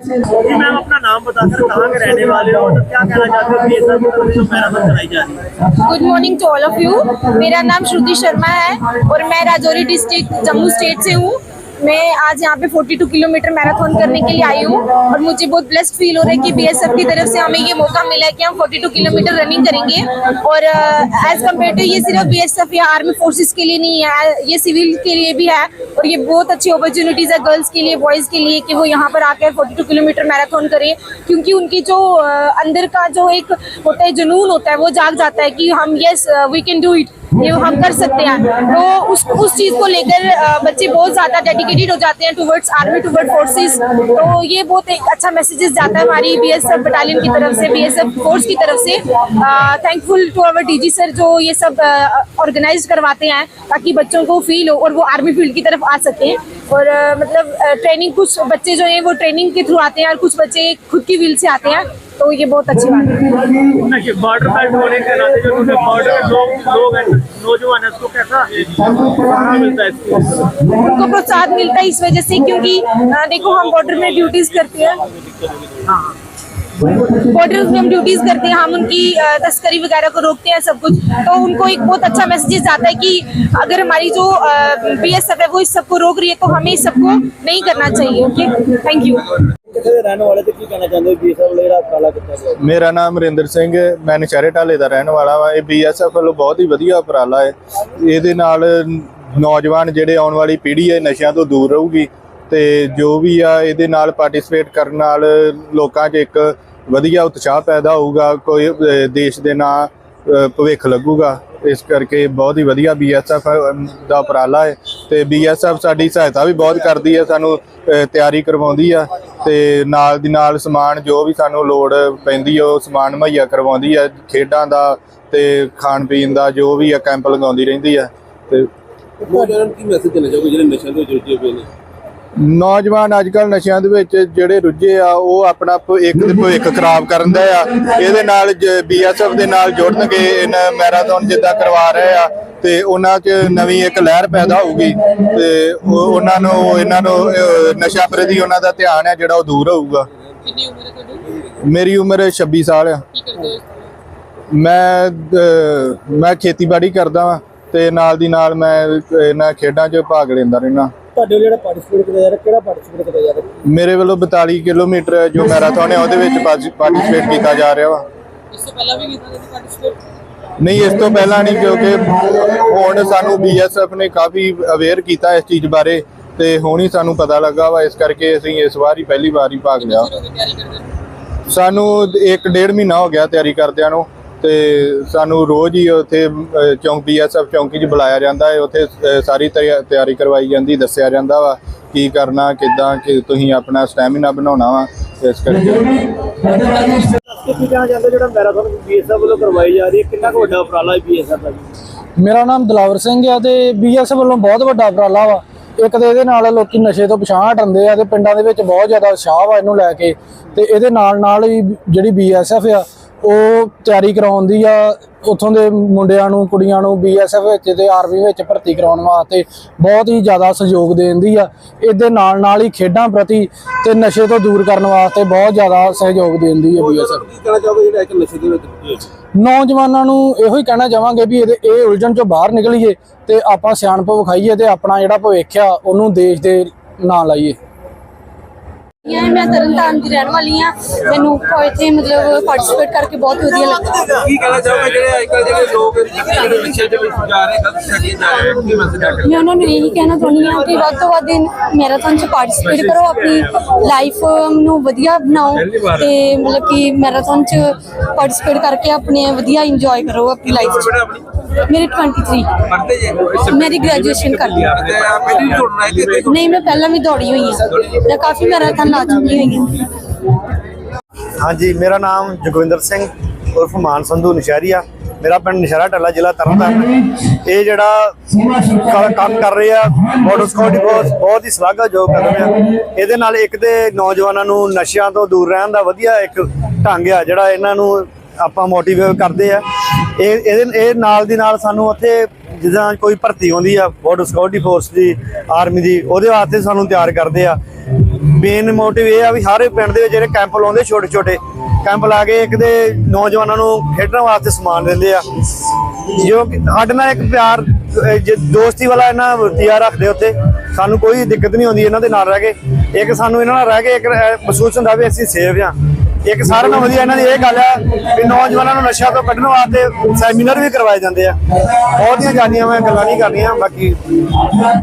Ma'am, अपना नाम बताकर रहने वाले हो? और क्या good morning to all of you मेरा नाम श्रुति शर्मा है और मैं राजौरी डिस्ट्रिक्ट जम्मू स्टेट से हूँ। मैं आज यहाँ पे 42 किलोमीटर मैराथन करने के लिए आई हूँ और मुझे बहुत ब्लेस्ड फील हो रहा है कि बीएसएफ की तरफ़ से हमें ये मौका मिला है कि हम 42 किलोमीटर रनिंग करेंगे। और एज कंपेयर टू ये सिर्फ़ बीएसएफ या आर्मी फोर्सेस के लिए नहीं है ये सिविल के लिए भी है। और ये बहुत अच्छी अपॉर्चुनिटीज़ है गर्ल्स के लिए बॉयज़ के लिए कि वो यहाँ पर आकर 42 किलोमीटर मैराथन करें। क्योंकि उनकी जो अंदर का जो एक होता है जुनून होता है, वो जाग जाता है कि हम yes we can do it ये हम कर सकते हैं तो उस उस चीज़ को लेकर बच्चे बहुत ज़्यादा डेडिकेटेड हो जाते हैं टुवर्ड्स आर्मी टुवर्ड फोर्सेस तो ये बहुत एक अच्छा मैसेजेस जाता है हमारी बीएसएफ बटालियन की तरफ़ से बीएसएफ फोर्स की तरफ़ से. Thankful to our DG sir जो ये सब ऑर्गेनाइज करवाते हैं ताकि बच्चों को फील हो और वो आर्मी फ़ील्ड की तरफ़ आ सकें. और मतलब ट्रेनिंग कुछ बच्चे जो हैं वो ट्रेनिंग के थ्रू आते हैं और कुछ बच्चे खुद की व्हील से आते हैं. तो ये बहुत अच्छी बात है। बॉर्डर बेल्ट होने के नाते जो बॉर्डर लोग लोग नौजवान है उसको कैसा मिलता है उनको प्रोत्साहन मिलता है इस वजह से क्योंकि देखो हम बॉर्डर में ड्यूटीज़ करते हैं। बॉर्डर में हम ड्यूटीज़ करते हैं हम उनकी तस्करी वगैरह को रोकते हैं सब कुछ। तो उनको एक बहुत अच्छा मैसेज आता है कि अगर हमारी जो बी एस एफ़ है वो इस सबको रोक रही है तो हमें इस सबको नहीं करना चाहिए ओके थैंक यू ਮੇਰਾ ਨਾਮ ਅਮਰਿੰਦਰ ਸਿੰਘ ਹੈ। ਮੈਂ ਨਸ਼ਹਿਰੇ ਢਾਲੇ ਦਾ ਰਹਿਣ ਵਾਲਾ ਵਾ। ਇਹ ਬੀਐਸਐਫ ਵੱਲੋਂ ਬਹੁਤ ਹੀ ਵਧੀਆ ਉਪਰਾਲਾ ਹੈ। ਇਹਦੇ ਨਾਲ ਨੌਜਵਾਨ ਜਿਹੜੇ ਆਉਣ ਵਾਲੀ ਪੀੜ੍ਹੀ ਹੈ, ਨਸ਼ਿਆਂ ਤੋਂ ਦੂਰ ਰਹੂਗੀ ਤੇ ਜੋ ਵੀ ਆ, ਇਹਦੇ ਨਾਲ ਪਾਰਟਿਸਿਪੇਟ ਕਰਨ ਨਾਲ ਲੋਕਾਂ 'ਚ ਇੱਕ ਵਧੀਆ ਉਤਸ਼ਾਹ ਪੈਦਾ ਹੋਊਗਾ। ਕੋਈ ਦੇਸ਼ ਦੇ ਨਾਂ ਭਵਿੱਖ ਲੱਗੂਗਾ। ਇਸ ਕਰਕੇ ਬਹੁਤ ਹੀ ਵਧੀਆ ਬੀਐਸਐਫ ਦਾ ਉਪਰਾਲਾ ਹੈ। ਤੇ ਬੀਐਸਐਫ ਸਾਡੀ ਸਹਾਇਤਾ ਵੀ ਬਹੁਤ ਕਰਦੀ ਹੈ। ਸਾਨੂੰ ਤਿਆਰੀ ਕਰਵਾਉਂਦੀ ਆ। ਤੇ ਨਾਲ ਦੀ ਨਾਲ ਸਮਾਨ ਜੋ ਵੀ ਸਾਨੂੰ ਲੋੜ ਪੈਂਦੀ ਹੈ ਉਹ ਸਮਾਨ ਮੁਹੱਈਆ ਕਰਵਾਉਂਦੀ ਹੈ ਖੇਡਾਂ ਦਾ ਤੇ ਖਾਣ ਪੀਣ ਦਾ ਜੋ ਵੀ ਆ, ਕੈਂਪ ਲਗਾਉਂਦੀ ਰਹਿੰਦੀ ਹੈ ਤੇ ਨੌਜਵਾਨਾਂ ਨੂੰ ਕੀ ਮੈਸੇਜ ਦੇਣਾ ਚਾਹੋਗੇ ਜਿਹੜੇ ਨਸ਼ਿਆਂ ਦੇ ਵਿੱਚ ਹੋਏ ਨੇ? ਨੌਜਵਾਨ ਅੱਜ ਕੱਲ ਨਸ਼ਿਆਂ ਦੇ ਵਿੱਚ ਜਿਹੜੇ ਰੁੱਝੇ ਆ ਉਹ ਆਪਣਾ ਇੱਕ ਦੇ ਭਵਿੱਖ ਖਰਾਬ ਕਰਨ ਦਾ ਆ। ਇਹਦੇ ਨਾਲ ਬੀਐਸਐਫ ਦੇ ਨਾਲ ਜੁੜਨਗੇ ਇਹਨਾਂ ਮੈਰਾਥਨ ਜਿੱਦਾਂ ਕਰਵਾ ਰਹੇ ਆ ਤੇ ਉਹਨਾਂ 'ਚ ਨਵੀਂ ਇੱਕ ਲਹਿਰ ਪੈਦਾ ਹੋਊਗੀ। ਤੇ ਉਹ- ਉਹਨਾਂ ਨੂੰ ਇਹਨਾਂ ਨੂੰ ਨਸ਼ਾ ਪ੍ਰਤੀ ਉਹਨਾਂ ਦਾ ਧਿਆਨ ਹੈ ਜਿਹੜਾ ਉਹ ਦੂਰ ਹੋਊਗਾ। ਕਿੰਨੀ ਉਮਰ ਹੈ ਤੁਹਾਡੀ? ਮੇਰੀ ਉਮਰ 26 ਸਾਲ ਆ। ਕੀ ਕਰਦੇ ਹੋ ਮੈਂ ਮੈਂ ਖੇਤੀਬਾੜੀ ਕਰਦਾ ਵਾਂ ਤੇ ਨਾਲ ਦੀ ਨਾਲ ਮੈਂ ਇਹਨਾਂ ਖੇਡਾਂ 'ਚ ਭਾਗ ਲੈਂਦਾ ਰਹਿਣਾ ਤੁਹਾਡੇ ਜਿਹੜਾ ਪਾਰਟਿਸਿਪੇਟ ਕੀਤਾ ਜਾ ਰਿਹਾ ਕਿਹੜਾ ਪਾਰਟਿਸਿਪੇਟ ਕੀਤਾ ਜਾ ਰਿਹਾ? ਮੇਰੇ ਵੱਲੋਂ 42 ਕਿਲੋਮੀਟਰ ਜੋ ਮੈਰਾਥਨ ਹੈ ਉਹਦੇ ਵਿੱਚ ਪਾਰਟਿਸਿਪੇਟ ਕੀਤਾ ਜਾ ਰਿਹਾ ਵਾ। ਇਸ ਤੋਂ ਪਹਿਲਾਂ ਵੀ ਕੀਤਾ ਤੁਸੀਂ ਪਾਰਟਿਸਿਪੇਟ ਨਹੀਂ ਇਸ ਤੋਂ ਪਹਿਲਾਂ ਨਹੀਂ ਕਿਉਂਕਿ ਹੁਣ ਸਾਨੂੰ ਬੀਐਸਐਫ ਨੇ ਕਾਫੀ ਅਵੇਅਰ ਕੀਤਾ ਇਸ ਚੀਜ਼ ਬਾਰੇ ਤੇ ਹੁਣ ਹੀ ਸਾਨੂੰ ਪਤਾ ਲੱਗਾ ਵਾ ਇਸ ਕਰਕੇ ਅਸੀਂ ਇਸ ਵਾਰ ਹੀ ਪਹਿਲੀ ਵਾਰ ਹੀ ਭਾਗ ਲਿਆ? ਸਾਨੂੰ ਇੱਕ ਡੇਢ ਮਹੀਨਾ ਹੋ ਗਿਆ ਤਿਆਰੀ ਕਰਦਿਆਂ ਨੂੰ। ਤੇ ਸਾਨੂੰ ਰੋਜ਼ ਹੀ ਉੱਥੇ ਅਹ, ਚੌਂਕ ਬੀਐਸਐਫ ਚੌਂਕੀ 'ਚ ਬੁਲਾਇਆ ਜਾਂਦਾ ਹੈ। ਉੱਥੇ ਸਾਰੀ ਤਿਆ- ਤਿਆਰੀ ਕਰਵਾਈ ਜਾਂਦੀ ਦੱਸਿਆ ਜਾਂਦਾ ਵਾ ਕੀ ਕਰਨਾ ਕਿੱਦਾਂ ਕਿ ਤੁਸੀਂ ਆਪਣਾ ਸਟੈਮਿਨਾ ਬਣਾਉਣਾ ਵਾ ਇਸ ਕਰਕੇ। ਕੀ ਕਹਿਣਾ ਚਾਹੁੰਦੇ ਜਿਹੜਾ ਮੈਰਾਥਨ ਬੀਐਸਐਫ ਵੱਲੋਂ ਕਰਵਾਈ ਜਾ ਰਹੀ ਹੈ ਕਿੰਨਾ ਕੁ ਵੱਡਾ ਉਪਰਾਲਾ ਹੈ ਬੀਐਸਐਫ ਦਾ ਮੇਰਾ ਨਾਮ ਦਲਾਵਰ ਸਿੰਘ ਆ ਤੇ ਬੀਐਸ ਵੱਲੋਂ ਬਹੁਤ ਵੱਡਾ ਉਪਰਾਲਾ ਵਾ। ਇੱਕ ਤੇ ਇਹਦੇ ਨਾਲ ਲੋਕੀ ਨਸ਼ੇ ਤੋਂ ਪਛਾਣ ਹਟਦੇ ਆ ਤੇ ਪਿੰਡਾਂ ਦੇ ਵਿੱਚ ਬਹੁਤ ਜ਼ਿਆਦਾ ਉਤਸ਼ਾਹ ਵਾ ਇਹਨੂੰ ਲੈ ਕੇ। ਤੇ ਇਹਦੇ ਨਾਲ ਨਾਲ ਹੀ ਜਿਹੜੀ ਬੀਐਸਐਫ ਆ ਉਹ ਤਿਆਰੀ ਕਰਾਉਂਦੀ ਆ ਉੱਥੋਂ ਦੇ ਮੁੰਡਿਆਂ ਨੂੰ ਕੁੜੀਆਂ ਨੂੰ ਬੀਐਸਐਫ ਵਿੱਚ ਤੇ ਆਰਮੀ ਵਿੱਚ ਭਰਤੀ ਕਰਾਉਣ ਵਾਸਤੇ ਬਹੁਤ ਹੀ ਜ਼ਿਆਦਾ ਸਹਿਯੋਗ ਦੇਂਦੀ ਆ। ਇਹਦੇ ਨਾਲ ਨਾਲ ਹੀ ਖੇਡਾਂ ਪ੍ਰਤੀ ਤੇ ਨਸ਼ੇ ਤੋਂ ਦੂਰ ਕਰਨ ਵਾਸਤੇ ਬਹੁਤ ਜ਼ਿਆਦਾ ਸਹਿਯੋਗ ਦੇਂਦੀ ਹੈ ਬੀਐਸਐਫ ਕੀ ਕਹਿਣਾ ਚਾਹੋਗੇ ਜਿਹੜੇ ਇੱਕ ਨਸ਼ੇ ਦੇ ਵਿੱਚ? ਨੌਜਵਾਨਾਂ ਨੂੰ ਇਹੋ ਹੀ ਕਹਿਣਾ ਚਾਹਾਂਗੇ ਵੀ ਇਹਦੇ ਇਹ ਉਲਝਣ ਚੋਂ ਬਾਹਰ ਨਿਕਲੀਏ ਤੇ ਆਪਾਂ ਸਿਆਣਪ ਵਿਖਾਈਏ ਤੇ ਆਪਣਾ ਜਿਹੜਾ ਭਵਿੱਖ ਆ ਉਹਨੂੰ ਦੇਸ਼ ਦੇ ਨਾਂ ਲਾਈਏ। ਯਾਰ ਮੈਂ ਤਰਨਤਾਰਨ ਦੀ ਰਹਿਣ ਵਾਲੀ ਆ ਮੈਨੂੰ ਇੱਥੇ ਮਤਲਬ ਪਾਰਟਿਸਿਪੇਟ ਕਰਕੇ ਬਹੁਤ ਵਧੀਆ ਲੱਗਾ। ਕੀ ਕਹਿਣਾ ਚਾਹੋਗੇ ਜਿਹੜੇ ਅੱਜ ਕੱਲ੍ਹ ਜਿਹੜੇ ਲੋਕ ਜਿਹੜੇ ਨਸ਼ੇ ਦੇ ਵਿੱਚ ਜਾ ਰਹੇ ਗਲਤ ਸਟੱਡੀ ਜਾ ਰਹੇ ਕੀ ਮੈਸੇਜ ਆ ਮੈਂ ਉਹਨਾਂ ਨੂੰ ਇਹੀ ਕਹਿਣਾ ਚਾਹੁੰਦੀ ਹਾਂ ਕਿ ਵੱਧ ਤੋਂ ਵੱਧ ਮੈਰਾਥਨ 'ਚ ਪਾਰਟਿਸਿਪੇਟ ਕਰੋ ਆਪਣੀ ਲਾਈਫ ਨੂੰ ਵਧੀਆ ਬਣਾਓ ਤੇ ਮਤਲਬ ਕਿ ਮੈਰਾਥਨ 'ਚ ਪਾਰਟਿਸਿਪੇਟ ਕਰਕੇ ਆਪਣੇ ਵਧੀਆ ਇੰਜੋਏ ਕਰੋ ਆਪਣੀ ਲਾਈਫ 'ਚ। ਮੇਰੇ 23 ਪੜ੍ਹਦੇ ਜੇ? ਮੇਰੀ ਗ੍ਰੈਜੂਏਸ਼ਨ ਕਰ ਲਈ। ਪਹਿਲੀ ਹੈ ਨਹੀਂ ਮੈਂ ਪਹਿਲਾਂ ਵੀ ਦੌੜੀ ਹੋਈ ਹਾਂ। ਮੈਂ ਕਾਫੀ ਮੈਰਾਥਨ ਲਾ ਚੁੱਕੀ ਹੋਈ ਹਾਂ। ਹਾਂਜੀ ਮੇਰਾ ਨਾਮ ਜਗਵਿੰਦਰ ਸਿੰਘ ਉਰਫ ਮਾਨ ਸੰਧੂ ਨਸ਼ਹਿਰੀਆ। ਮੇਰਾ ਪਿੰਡ ਨਸ਼ਹਿਰਾ ਟੱਲਾ ਜ਼ਿਲ੍ਹਾ ਤਰਨਤਾਰਨ ਇਹ ਜਿਹੜਾ ਕੰਮ ਕਰ ਰਹੇ ਆ ਬਾਰਡਰ ਸਕਾਊਟ ਬਹੁਤ ਬਹੁਤ ਹੀ ਸ਼ਲਾਘਾਯੋਗ ਕਦਮ ਆ। ਇਹਦੇ ਨਾਲ ਇੱਕ ਤੇ ਨੌਜਵਾਨਾਂ ਨੂੰ ਨਸ਼ਿਆਂ ਤੋਂ ਦੂਰ ਰਹਿਣ ਦਾ ਵਧੀਆ ਇੱਕ ਢੰਗ ਆ ਜਿਹੜਾ ਇਹਨਾਂ ਨੂੰ ਆਪਾਂ ਮੋਟੀਵੇਟ ਕਰਦੇ ਆ। ਇਹ ਇਹਦੇ ਇਹ ਨਾਲ ਦੀ ਨਾਲ ਸਾਨੂੰ ਉੱਥੇ ਜਿੱਦਾਂ ਕੋਈ ਭਰਤੀ ਆਉਂਦੀ ਆ ਬਾਰਡਰ ਸਕਾਊਟ ਫੋਰਸ ਦੀ ਆਰਮੀ ਦੀ ਉਹਦੇ ਵਾਸਤੇ ਸਾਨੂੰ ਤਿਆਰ ਕਰਦੇ ਆ। ਮੇਨ ਮੋਟਿਵ ਇਹ ਆ ਵੀ ਹਰ ਪਿੰਡ ਦੇ ਜਿਹੜੇ ਕੈਂਪ ਲਾਉਂਦੇ ਛੋਟੇ ਛੋਟੇ ਕੈਂਪ ਲਾ ਕੇ ਇੱਕ ਦੇ ਨੌਜਵਾਨਾਂ ਨੂੰ ਖੇਡਣ ਵਾਸਤੇ ਸਮਾਨ ਦਿੰਦੇ ਆ। ਜੋ ਸਾਡੇ ਨਾਲ ਇੱਕ ਪਿਆਰ ਅਹ, ਦੋਸਤੀ ਵਾਲਾ ਇਹਨਾਂ ਵਰਤੀਆ ਰੱਖਦੇ ਉੱਤੇ ਸਾਨੂੰ ਕੋਈ ਦਿੱਕਤ ਨਹੀਂ ਆਉਂਦੀ ਇਹਨਾਂ ਦੇ ਨਾਲ ਰਹਿ ਕੇ। ਇੱਕ ਸਾਨੂੰ ਇਹਨਾਂ ਨਾਲ ਰਹਿ ਕੇ ਇੱਕ ਮਹਿਸੂਸ ਹੁੰਦਾ ਵੀ ਅਸੀਂ ਸੇਫ ਆ ਇੱਕ ਸਾਰਿਆਂ ਨਾਲੋਂ ਵਧੀਆ ਇਹਨਾਂ ਦੀ ਇਹ ਗੱਲ ਆ ਵੀ ਨੌਜਵਾਨਾਂ ਨੂੰ ਨਸ਼ਾ ਤੋਂ ਕੱਢਣ ਵਾਸਤੇ ਸੈਮੀਨਾਰ ਵੀ ਕਰਵਾਏ ਜਾਂਦੇ ਆ। ਬਹੁਤੀਆਂ ਜਾਨੀਆਂ ਮੈਂ ਗੱਲਾਂ ਨਹੀਂ ਕਰਨੀਆਂ, ਬਾਕੀ